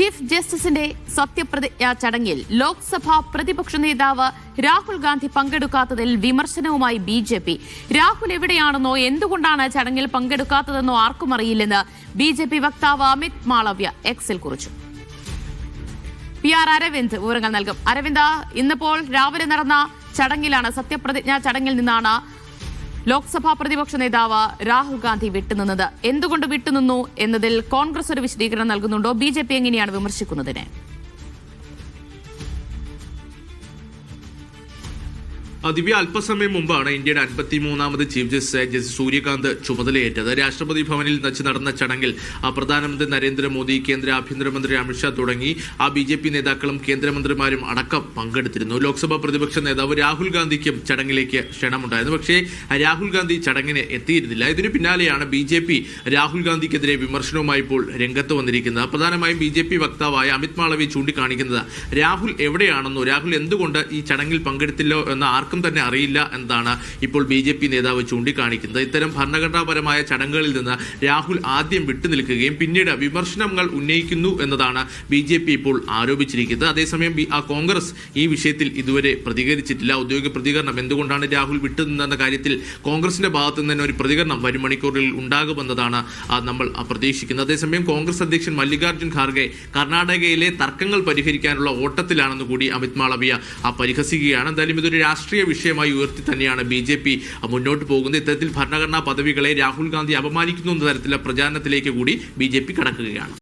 Chief ജസ്റ്റിസിന്റെ സത്യപ്രതിജ്ഞാ ചടങ്ങിൽ ലോക്സഭാ പ്രതിപക്ഷ നേതാവ് രാഹുൽ ഗാന്ധി പങ്കെടുക്കാത്തതിൽ വിമർശനവുമായി ബി ജെ പി. രാഹുൽ എവിടെയാണെന്നോ എന്തുകൊണ്ടാണ് ചടങ്ങിൽ പങ്കെടുക്കാത്തതെന്നോ ആർക്കും അറിയില്ലെന്ന് ബി ജെ പി വക്താവ് അമിത് മാളവ്യ എക്സിൽ കുറിച്ചു. പി ആർ അരവിന്ദ് വിവരങ്ങൾ നൽകും. അരവിന്ദ ഇന്നിപ്പോൾ രാവിലെ നടന്ന ചടങ്ങിലാണ് സത്യപ്രതിജ്ഞാ ചടങ്ങിൽ നിന്നാണ് ലോക്സഭാ പ്രതിപക്ഷ നേതാവ് രാഹുൽ ഗാന്ധി വിട്ടുനിന്നത്. എന്തുകൊണ്ട് വിട്ടുനിന്നു എന്നതിൽ കോൺഗ്രസ് ഒരു വിശദീകരണം നൽകുന്നുണ്ടോ? ബി ജെ പി എങ്ങനെയാണ് വിമർശിക്കുന്നതിനെ? ദിവ്യ അല്പസമയം മുമ്പാണ് ഇന്ത്യയുടെ അൻപത്തിമൂന്നാമത് ചീഫ് ജസ്റ്റിസ് ജസ്റ്റിസ് സൂര്യകാന്ത് ചുമതലയേറ്റത്. രാഷ്ട്രപതി ഭവനിൽ വെച്ച് നടന്ന ചടങ്ങിൽ പ്രധാനമന്ത്രി നരേന്ദ്രമോദി കേന്ദ്ര ആഭ്യന്തരമന്ത്രി അമിത്ഷാ തുടങ്ങി. ആ ബി ജെ പി നേതാക്കളും കേന്ദ്രമന്ത്രിമാരും അടക്കം പങ്കെടുത്തിരുന്നു. ലോക്സഭാ പ്രതിപക്ഷ നേതാവ് രാഹുൽ ഗാന്ധിക്കും ചടങ്ങിലേക്ക് ക്ഷണമുണ്ടായിരുന്നു. പക്ഷേ രാഹുൽ ഗാന്ധി ചടങ്ങിന് എത്തിയിരുന്നില്ല. ഇതിന് പിന്നാലെയാണ് ബി ജെ പി രാഹുൽ ഗാന്ധിക്കെതിരെ വിമർശനവുമായി ഇപ്പോൾ രംഗത്ത് വന്നിരിക്കുന്നത്. പ്രധാനമായും ബി ജെ പി വക്താവായ അമിത് മാളവി ചൂണ്ടിക്കാണിക്കുന്നത് രാഹുൽ എവിടെയാണെന്നോ രാഹുൽ എന്തുകൊണ്ട് ഈ ചടങ്ങിൽ പങ്കെടുത്തില്ലോ എന്ന ആർക്കും തന്നെ അറിയില്ല എന്നാണ് ഇപ്പോൾ ബി ജെ പി നേതാവ് ചൂണ്ടിക്കാണിക്കുന്നത്. ഇത്തരം ഭരണഘടനാപരമായ ചടങ്ങുകളിൽ നിന്ന് രാഹുൽ ആദ്യം വിട്ടുനിൽക്കുകയും പിന്നീട് വിമർശനങ്ങൾ ഉന്നയിക്കുന്നു എന്നതാണ് ബി ജെ പി ഇപ്പോൾ ആരോപിച്ചിരിക്കുന്നത്. അതേസമയം കോൺഗ്രസ് ഈ വിഷയത്തിൽ ഇതുവരെ പ്രതികരിച്ചിട്ടില്ല. ഔദ്യോഗിക പ്രതികരണം എന്തുകൊണ്ടാണ് രാഹുൽ വിട്ടുനിന്നെന്ന കാര്യത്തിൽ കോൺഗ്രസിന്റെ ഭാഗത്തു നിന്ന് ഒരു പ്രതികരണം വരും മണിക്കൂറിൽ ഉണ്ടാകുമെന്നതാണ് നമ്മൾ പ്രതീക്ഷിക്കുന്നത്. അതേസമയം കോൺഗ്രസ് അധ്യക്ഷൻ മല്ലികാർജുൻ ഖാർഗെ കർണാടകയിലെ തർക്കങ്ങൾ പരിഹരിക്കാനുള്ള ഓട്ടത്തിലാണെന്ന് കൂടി അമിത് മാളവിയ പരിഹസിക്കുകയാണ്. എന്തായാലും ഇതൊരു രാഷ്ട്രീയ വിഷയമായി ഉയർത്തി തന്നെയാണ് ബി ജെ പി മുന്നോട്ട് പോകുന്നത്. ഇത്തരത്തിൽ ഭരണഘടനാ പദവികളെ രാഹുൽ ഗാന്ധി അപമാനിക്കുന്നു എന്ന തരത്തിലുള്ള പ്രചാരണത്തിലേക്ക് കൂടി ബി ജെ പി കടക്കുകയാണ്.